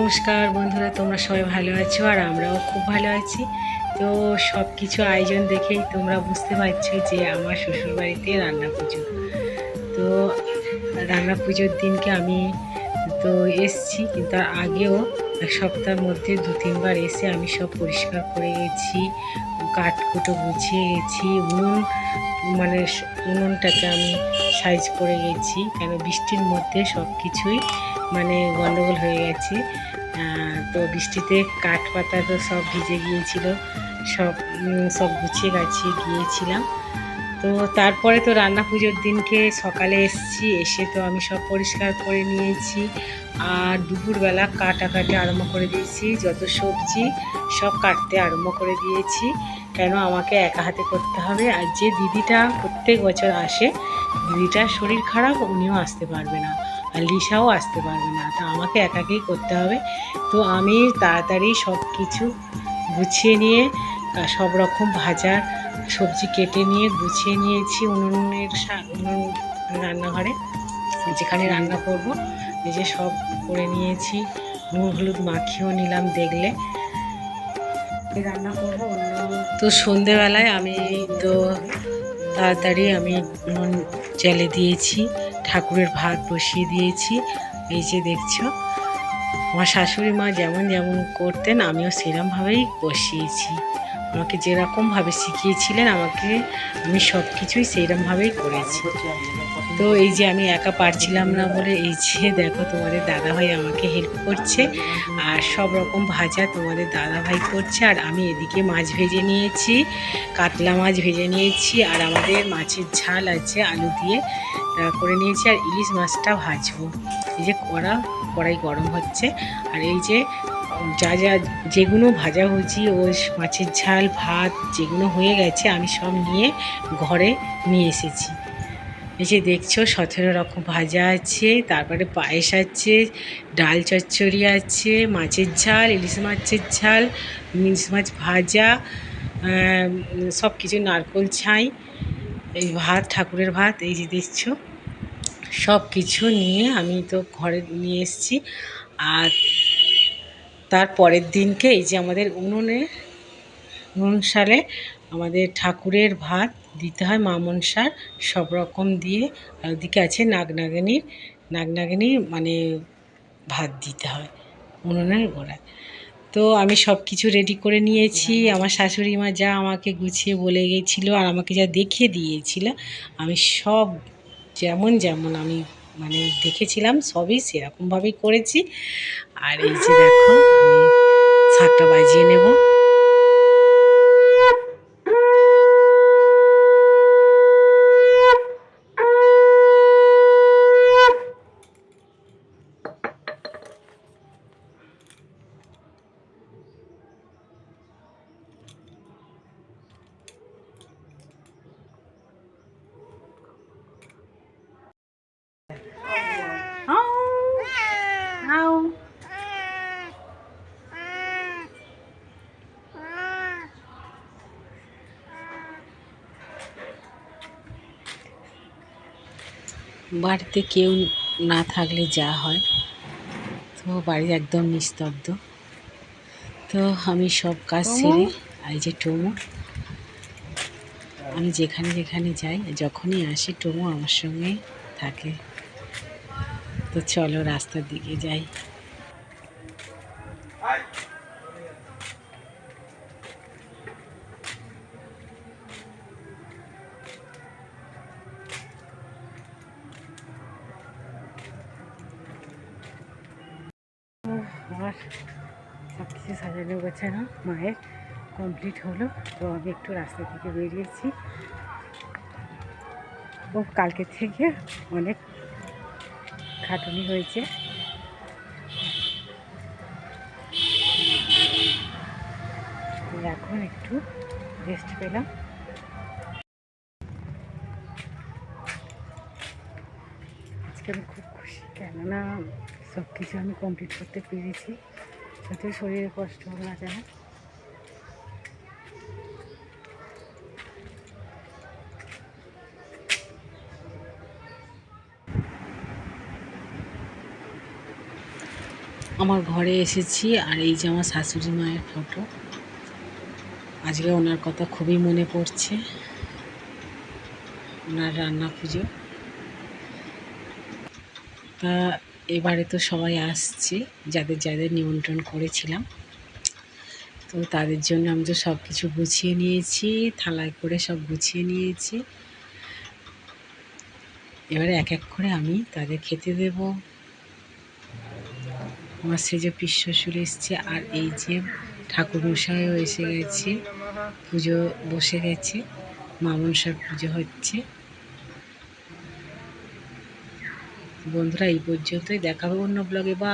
নমস্কার বন্ধুরা, তোমরা সবাই ভালো আছো আর আমরাও খুব ভালো আছি। তো সব কিছু আয়োজন দেখেই তোমরা বুঝতে পারছ যে আমার শ্বশুরবাড়িতে রান্না পুজো। তো রান্না পুজোর দিনকে আমি তো এসছি, কিন্তু তার আগেও এক সপ্তাহের মধ্যে দু তিনবার এসে আমি সব পরিষ্কার করে গেছি, কাঠকুটো গুছিয়ে গেছি, উনুন মানে উনুনটাকে আমি সাইজ করে গেছি, কেন বৃষ্টির মধ্যে সব কিছুই মানে গন্ডগোল হয়ে গেছে। তো বৃষ্টিতে কাঠ পাতা তো সব ভিজে গিয়েছিল, সব সব গুছিয়ে গাছিয়ে গিয়েছিলাম। তো তারপরে তো রান্না পুজোর দিনকে সকালে এসেছি, এসে তো আমি সব পরিষ্কার করে নিয়েছি। আর দুপুরবেলা কাটাকাটি আরম্ভ করে দিয়েছি, যত সবজি সব কাটতে আরম্ভ করে দিয়েছি। কেন আমাকে একা হাতে করতে হবে? আর যে দিদিটা প্রত্যেক বছর আসে, দিদিটার শরীর খারাপ, উনিও আসতে পারবে না আর লিসাও আসতে পারবে না। তা আমাকে একাকেই করতে হবে। তো আমি তাড়াতাড়ি সব কিছু গুছিয়ে নিয়ে সব রকম ভাজার সবজি কেটে নিয়ে গুছিয়ে নিয়েছি উনুনের উনুন রান্নাঘরে, যেখানে রান্না করব। যে সব করে নিয়েছি। নুন হলুদ মাখিয়েও নিলাম দেখলে। রান্না করব? তো সন্ধেবেলায় আমি তো তাড়াতাড়ি আমি নুন জলে দিয়েছি ঠাকুরের ভাত বসিয়ে দিয়েছি। এই যে দেখছ আমার শাশুড়ি মা যেমন যেমন করতেন আমিও সেরমভাবেই বসিয়েছি। আমাকে যেরকমভাবে শিখিয়েছিলেন আমাকে আমি সব কিছুই সেইরকমভাবেই করেছি। তো এই যে আমি একা পারছিলাম না বলে এই যে দেখো তোমাদের দাদাভাই আমাকে হেল্প করছে আর সব রকম ভাজা তোমাদের দাদাভাই করছে আর আমি এদিকে মাছ ভেজে নিয়েছি, কাতলা মাছ ভেজে নিয়েছি আর আমাদের মাছের ঝাল আছে আলু দিয়ে করে নিয়েছি আর ইলিশ মাছটা ভাজবো। এই যে কড়া, কড়াই গরম হচ্ছে আর এই যে যা যা যেগুলো ভাজাভুজি ও মাছের ঝাল, ভাত যেগুলো হয়ে গেছে আমি সব নিয়ে ঘরে নিয়ে এসেছি। এই যে দেখছ, সতেরো রকম ভাজা আছে, তারপরে পায়েস আছে, ডাল চচ্চড়ি আছে, মাছের ঝাল, ইলিশ মাছের ঝাল ইলিশ মাছ ভাজা সব কিছু, নারকোল ছাই, এই ভাত, ঠাকুরের ভাত, এই যে দেখছ, সব কিছু নিয়ে আমি তো ঘরে নিয়ে এসেছি। আর তার পরের দিনকে এই যে আমাদের উনুনে সালে আমাদের ঠাকুরের ভাত দিতে হয় মা মনসার সব রকম দিয়ে। আর ওদিকে আছে নাগনাগিনীর নাগনাগিনীর মানে ভাত দিতে হয় উনুনের গোড়ায়। তো আমি সব কিছু রেডি করে নিয়েছি। আমার শাশুড়ি মা যা আমাকে গুছিয়ে বলে গেছিল আর আমাকে যা দেখিয়ে দিয়েছিল আমি সব যেমন যেমন আমি মানে দেখেছিলাম সবই সেরকমভাবেই করেছি। আর এই যে দেখো আমি শাকটা বাজিয়ে নেব। বাড়িতে কেউ না থাকলে যা হয়। তো বাড়ি একদম নিস্তব্ধ। তো আমি সব কাজ সেরে আই এই যে টমো। আমি যেখানে যেখানে যাই যখনই আসি টমো আমার সঙ্গে থাকে। তো চলো রাস্তার দিকে যাই। আমার সব কিছু সাজানো গোছানো, মায়ের কমপ্লিট হলো। তো আমি একটু রাস্তা থেকে বেরিয়েছি। ও কালকে থেকে অনেক খাটুনি হয়েছে। এখন একটু রেস্ট পেলাম। আজকে আমি খুব খুশি, কেননা সব কিছু আমি কমপ্লিট করতে পেরেছি। যদিও শরীরে কষ্ট না কেন আমার ঘরে এসেছি আর এই যে আমার শাশুড়ি মায়ের ফটো আজকে ওনার কথা খুবই মনে পড়ছে। ওনার রান্না পুজো। তা এবারে তো সবাই আসছে, যাদের যাদের নিমন্ত্রণ করেছিলাম। তো তাদের জন্য আমি তো সব কিছু গুছিয়ে নিয়েছি, থালায় করে সব গুছিয়ে নিয়েছি। এবারে এক এক করে আমি তাদের খেতে দেব। আমার সে যে পিস শ্বশুর এসছে, আর এই যে ঠাকুর মশাইও এসে গেছে, পুজো বসে গেছে, মা মনসার পুজো হচ্ছে। বন্ধুরা এই পর্যন্তই। দেখা হবে অন্য ব্লগে বা